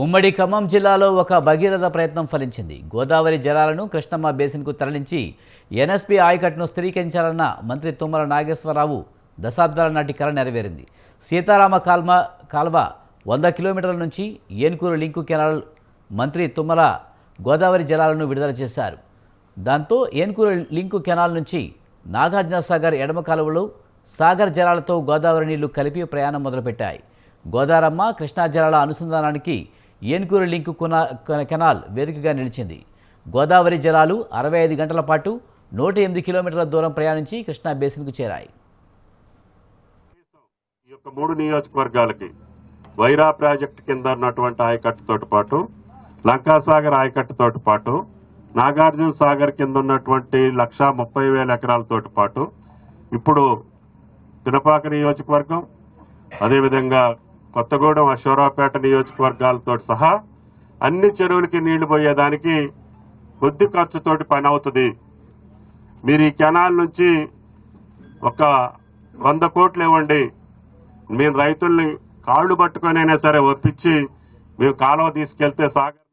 ఉమ్మడి ఖమ్మం జిల్లాలో ఒక భగీరథ ప్రయత్నం ఫలించింది. గోదావరి జలాలను కృష్ణమ్మ బేసిన్కు తరలించి ఎన్ఎస్పీ ఆయకట్టును స్థిరీకరించాలన్న మంత్రి తుమ్మల నాగేశ్వరరావు దశాబ్దాల నాటి కల నెరవేరింది. సీతారామ కాల్మ కాల్వ వంద కిలోమీటర్ల నుంచి ఏనుకూరు లింకు కెనాల్ మంత్రి తుమ్మల గోదావరి జలాలను విడుదల చేశారు. దాంతో ఏనుకూరు లింకు కెనాల్ నుంచి నాగార్జున సాగర్ ఎడమ కాలువలు సాగర్ జలాలతో గోదావరి నీళ్ళు కలిపి ప్రయాణం మొదలుపెట్టాయి. గోదారమ్మ కృష్ణా జలాల అనుసంధానానికి ఏనుకూరు లింకు కొన కెనాల్ వేదికగా నిలిచింది. గోదావరి జలాలు అరవై ఐదు గంటల పాటు నూట ఎనిమిది కిలోమీటర్ల దూరం ప్రయాణించి కృష్ణా బేసిన్కు చేరాయి. ఈ యొక్క మూడు నియోజకవర్గాలకి వైరా ప్రాజెక్టు కింద ఉన్నటువంటి ఆయకట్టుతో పాటు లంకాసాగర్ ఆయకట్టుతో పాటు నాగార్జున సాగర్ కింద ఉన్నటువంటి లక్ష ముప్పై వేల ఎకరాలతో పాటు ఇప్పుడు పినపాక నియోజకవర్గం అదేవిధంగా కొత్తగూడెం అశ్వరావుపేట నియోజకవర్గాలతో సహా అన్ని చెరువులకి నీళ్ళు పోయేదానికి కొద్ది ఖర్చుతోటి పని అవుతుంది. మీరు ఈ కెనాల్ నుంచి ఒక వంద కోట్లు ఇవ్వండి. మేము రైతుల్ని కాళ్ళు పట్టుకొనైనా సరే ఒప్పించి మేము కాలువ తీసుకెళ్తే సాగర్